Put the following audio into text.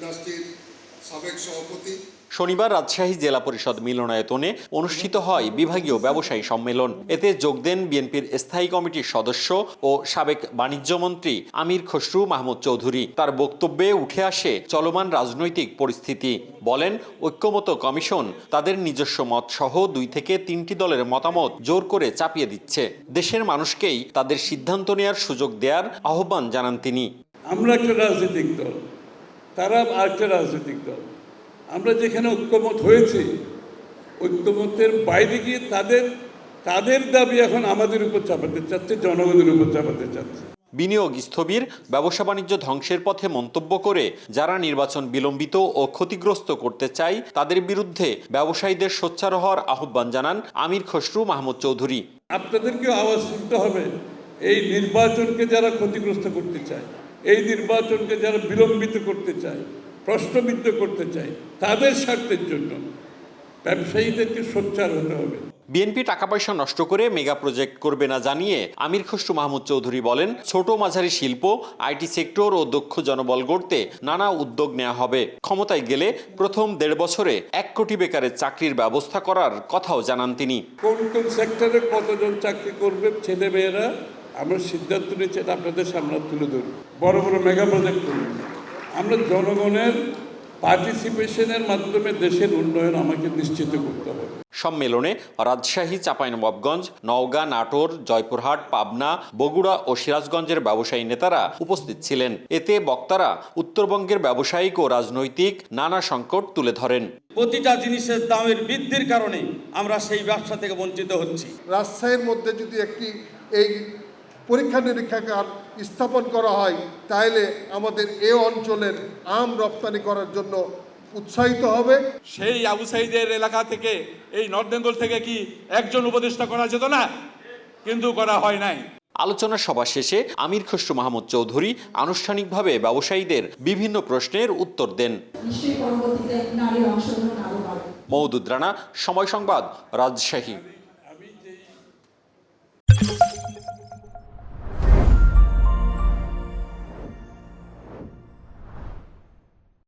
ট্রাস্টির সাবেক সভাপতি। শনিবার রাজশাহী জেলা পরিষদ মিলনায়তনে অনুষ্ঠিত হয় বিভাগীয় ব্যবসায়ী সম্মেলন। এতে যোগ দেন বিএনপির স্থায়ী কমিটির সদস্য ও সাবেক বাণিজ্য মন্ত্রী আমির খসরু মাহমুদ চৌধুরী। তার বক্তব্যে উঠে আসে চলমান রাজনৈতিক পরিস্থিতি। বলেন ঐক্যমত কমিশন তাদের নিজস্ব মত সহ দুই থেকে তিনটি দলের মতামত জোর করে চাপিয়ে দিচ্ছে। দেশের মানুষকেই তাদের সিদ্ধান্ত নেয়ার সুযোগ দেওয়ার আহ্বান জানান তিনি। আমরা একটা রাজনৈতিক দল। তারা আরেকটা রাজনৈতিক দল। আমরা যেখানে ঐক্যমত হয়েছে ঐক্যমতের বাইরে গিয়ে তাদের তাদের দাবি এখন আমাদের উপর চাপাতে চাচ্ছে জনগণের উপর চাপাতে চাচ্ছে। বিনিয়োগ স্থবির ব্যবসা বাণিজ্য ধ্বংসের পথে মন্তব্য করে যারা নির্বাচন বিলম্বিত ও ক্ষতিগ্রস্ত করতে চায় তাদের বিরুদ্ধে ব্যবসায়ীদের সোচ্চার হওয়ার আহ্বান জানান আমির খসরু মাহমুদ চৌধুরী। আপনাদেরকেও আওয়াজ তুলতে হবে এই নির্বাচনকে যারা ক্ষতিগ্রস্ত করতে চায় এই নির্বাচনকে যারা বিলম্বিত করতে চায় প্রশ্নবিদ্ধ করতে চায় তাদের স্বার্থের জন্য ব্যবসায়ীদেরকে সোচ্চার হতে হবে। বিএনপি টাকা পয়সা নষ্ট করে মেগা প্রজেক্ট করবে না জানিয়ে আমির খসরু মাহমুদ চৌধুরী বলেন ছোট মাঝারি শিল্প আইটি সেক্টর ও দক্ষ জনবল গড়তে নানা উদ্যোগ নেওয়া হবে। ক্ষমতায় গেলে প্রথম দেড় বছরে এক কোটি বেকারের চাকরির ব্যবস্থা করার কথাও জানান তিনি। কোন কোন সেক্টরে কতজন চাকরি করবে ছেলে মেয়েরা? আমরা সিদ্ধান্ত নিচ্ছি এটা আপনাদের সামনে তুলে ধরব। বড় বড় মেগা প্রজেক্ট করব আমরা জনগণের পার্টিসিপেশনের মাধ্যমে দেশের উন্নয়ন আমাকে নিশ্চিত করতে হবে। সম্মেলনে রাজশাহী চাঁপাইনবাবগঞ্জ নওগাঁ নাটোর জয়পুরহাট পাবনা বগুড়া ও সিরাজগঞ্জের ব্যবসায়ী নেতারা উপস্থিত ছিলেন। এতে বক্তারা উত্তরবঙ্গের ব্যবসায়িক ও রাজনৈতিক নানা সংকট তুলে ধরেন। প্রতিটা জিনিসের দামের বৃদ্ধির কারণে আমরা সেই ব্যবসা থেকে বঞ্চিত হচ্ছি। রাজশাহীর মধ্যে যদি একটি এই পরীক্ষা নিরীক্ষাগার স্থাপন করা হয় তাহলে আমাদের এ অঞ্চলের আম রপ্তানি করার জন্য উৎসাহিত হবে। সেই আবু সাইদের এলাকা থেকে এই নর্থ বেঙ্গল থেকে কি একজন উপদেষ্টা করা যেত না? কিন্তু করা হয় নাই। আলোচনা সভা শেষে আমির খসরু মাহমুদ চৌধুরী আনুষ্ঠানিকভাবে ব্যবসায়ীদের বিভিন্ন প্রশ্নের উত্তর দেন। নিশ্চয়ই পরবর্তীতে নারীর অংশগ্রহণ আরও বাড়বে। মৌদুদ রানা সময় সংবাদ রাজশাহী।